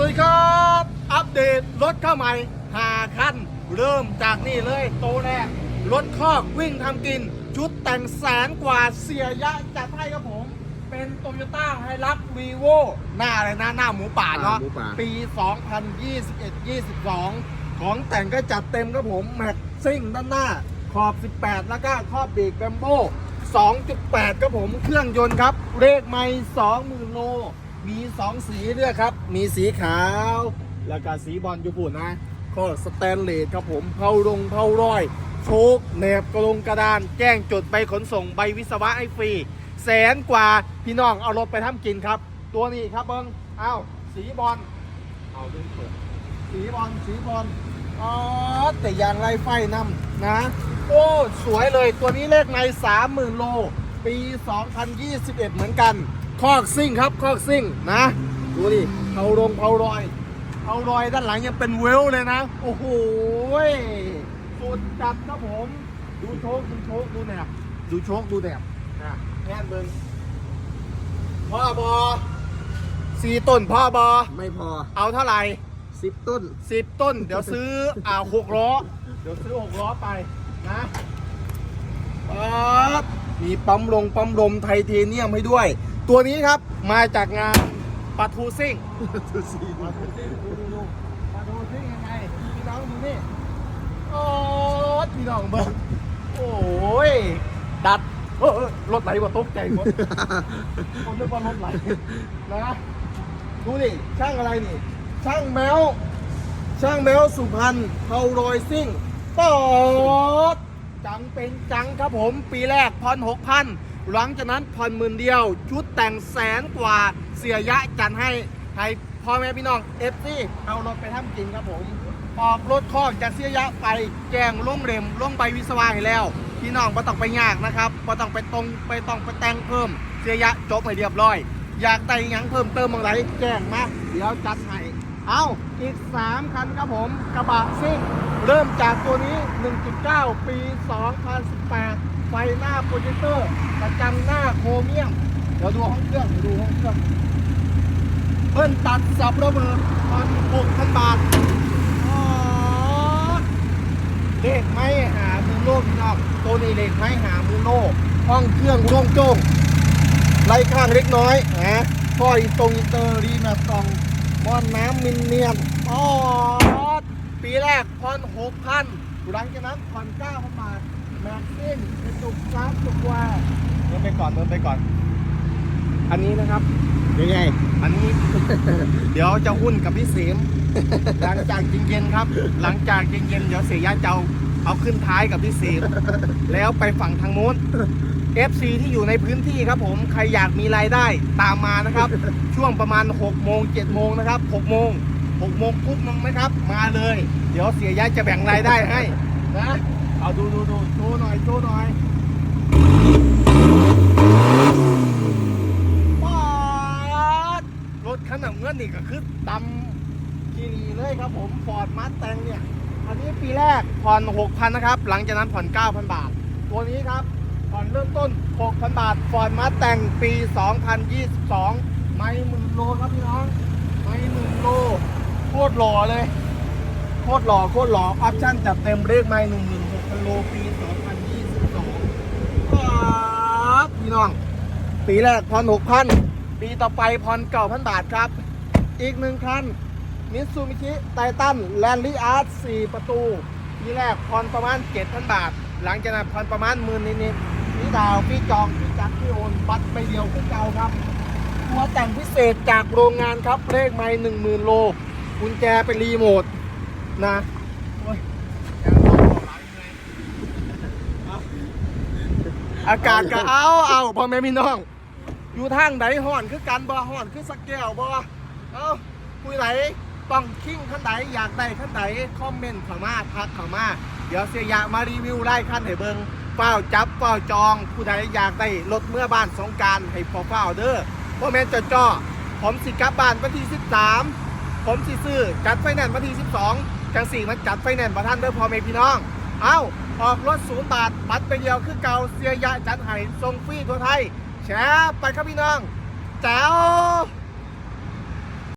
สวัสดีครับ อัปเดตรถเข้าใหม่หาคัน เริ่มจากนี่เลยโตวแรก รถคอกวิ่งทำกิน ชุดแต่งแสนกว่าเสียยะจัดให้ครับผม เป็นโตโยต้าไฮรักวีโวหน้าอะไรนะหน้าหมูป่าเนาะ หมูป่า ปี 2021-22 ของแต่งก็จัดเต็มครับผม แม็กซิ่งด้านหน้า ขอบ 18 แล้วก็ครอบเบรกแบมโบ2.8 ครับผม เครื่องยนต์ครับ เลขไม่20,000โล มี 2 สีด้วยครับ มีสีขาว แล้วก็สีบอลยูปุ่นนะก็สแตนเลสครับผมเผาลงเผาร้อยโชคแหนบกระลงกระดาน แจ้งจดใบขนส่งใบวิศวะให้ฟรี แสนกว่าพี่น้องเอารถไปทำกินครับ ตัวนี้ครับเบิ้งอ้าวสีบอลเอาดึงเปิดสีบอลสีบอลอ๋อแต่ยางไรไฟนำนะ โอ้ สวยเลยตัวนี้เลขใน30,000โล ปี 2021 เหมือนกัน คอกซิ่งครับ คอกซิ่งนะ ดูดิเผาลงเผารอยเผารอยด้านหลังยังเป็นเวลเลยนะ โอ้โหยสุดจัดครับผม ดูโชคดูโชคดูแหนบดูโชคดูแหนบนะแค่นเบิงพ่อบอสี่ต้นพ่อบอไม่พอเอาเท่าไหร่สิบต้นสิบต้น เดี๋ยวซื้อ อ่าหกล้อ เดี๋ยวซื้อหกล้อไปนะปั๊บ มีปั๊มลงปั๊มลมไทเทเนียมให้ด้วย ตัวนี้ครับมาจากงานปะทูซิ่งดูสิปะทูซิ่งดูดูดูปะทูซิ่งยังไงพี่น้องดูนี่โอ้พี่น้องเบิ้งโอ้ยดัดเออรถไหลว่าตกใจหมดคนนึกว่ารถไหลนะดูดิช่างอะไรนี่ ช่างแมวช่างแมวสุพรรณเผารอยซิ่งปอด จังเป็นจังครับผม ปีแรกผ่อนหกพันหลังจากนั้นผ่อนหมื่นเดียว ชุดแต่งแสนกว่าเสียยะจันให้ให้พ่อแม่พี่น้องเอฟซีเอารถไปทำจริงครับผมออกรถคอกจากเสียยะไปแจงล่งเร็มล่งใบวิศวะให้แล้ว พี่น้องไม่ต้องไปยากนะครับไม่ต้องไปตรงไปต้องไปแต่งเพิ่ม เสียยะจบให้เรียบร้อย อยากแต่งยังเพิ่มเติมอะไรแจ้งมาเดี๋ยวจัดให้ เอาอีก 3 คันครับผมกระบะซิ่งเริ่มจากตัวนี้ 1.9 ปี 2018 ไฟหน้าโปรเจคเตอร์ประจังหน้าโครเมียม เดี๋ยวดูห้องเครื่องเดี๋ยวดูห้องเครื่อง เพิ่นตัดสับระเบิดพันหกพันบาทเลขไม้หามือโลกนองตัวนี้เลขไม้หามือโลกห้องเครื่องโล่งโจ้งไล่ข้างเล็กน้อยนะพ่ออีตรงอินเตอร์รีมาตอง ม่อนน้ำมินเนียนอ๋อปีแรกผ่อนหกพันหลังจากนั้นผ่อนเก้าพันบาทแม็กซิ่งกระจุกกราฟจุกว่าเดินไปก่อนเดินไปก่อน อันนี้นะครับยังไง อันนี้ เดี๋ยวจะหุ้นกับพี่เสีมหลังจากเย็นๆครับ หลังจากเย็นๆเดี๋ยวเสียยาเจ้าเอาขึ้นท้ายกับพี่เสีมแล้วไปฝั่งทางโน้น FC ที่อยู่ในพื้นที่ครับผมใครอยากมีรายได้ตามมานะครับ ช่วงประมาณ6โมง7โมงนะครับ6โมง6โมงปุ๊บนะครับ มาเลย เดี๋ยวเสียยาจะแบ่งรายได้ให้นะเอาดูดูดูโชว์หน่อยโชว์หน่อยป๊าดรถขนาดเงินนี่ก็คือดำคีรีเลยครับผมฟอร์ดมาสแตงเนี่ยอันนี้ปีแรกผ่อน6,000นะครับ หลังจากนั้นผ่อน9,000 บาท ตัวนี้ครับ ผ่อนเริ่มต้น 6,000 บาทฟอร์ดมาแต่งปี 2022 ไม่หมื่นโลครับพี่น้อง ไม่หมื่นโล โคตรหล่อเลย โคตรหล่อ โคตรหล่อ ออปชั่นจัดเต็มเลขไม่หนึ่งหมื่นหกพันโลปี 2022ครับพี่น้อง ปีแรกผ่อน6,000 ปีต่อไปผ่อน9,000 บาทครับ อีกหนึ่งคันมิตซูมิชิไททันแลนดี้อาร์ต4ประตูปีแรกผ่อนประมาณ 7,000 บาท หลังจากนั้นผ่อนประมาณหมื่นนิดๆ พี่ดาวพี่จองพี่จักพี่โอนบัตรไปเดียวขึ้นเก่าครับตัวแต่งพิเศษจากโรงงานครับเลขไม่หนึ่งหมื่นโลกุญแจเป็นรีโมทนะอากาศก็เอาเอาพ่อแม่พี่น้อง อยู่ทางไหนห่อนคือกันบ่ห่อนคือสักแก้วบ่เอ้าคุยไหนต้องคิงขั้นไหนอยากได้ขั้นไหนคอมเมนต์เข้ามาทักเข้ามา เดี๋ยวเสียยากมารีวิวไล่ขั้นให้เบิง เฝ้าจับเฝ้าจองผู้ใดอยากได้รถเมื่อบ้านสงการให้พอเฝ้าเด้อพ่อแม่จะจ่อผมสิกลับบ้านวันที่ 13 ผมสิซื้อจัดไฟแนนซ์วันที่ 12จังสี่มันจัดไฟแนนซ์ประท่านเด้อพ่อแม่พี่น้อง เอ้าออกรถศูนย์บาทบัตรไปเดียวคือเก่าเสียยะจัดให้ทรงฟรีทั่วไทยแชร์ไปครับพี่น้องแจ๋ว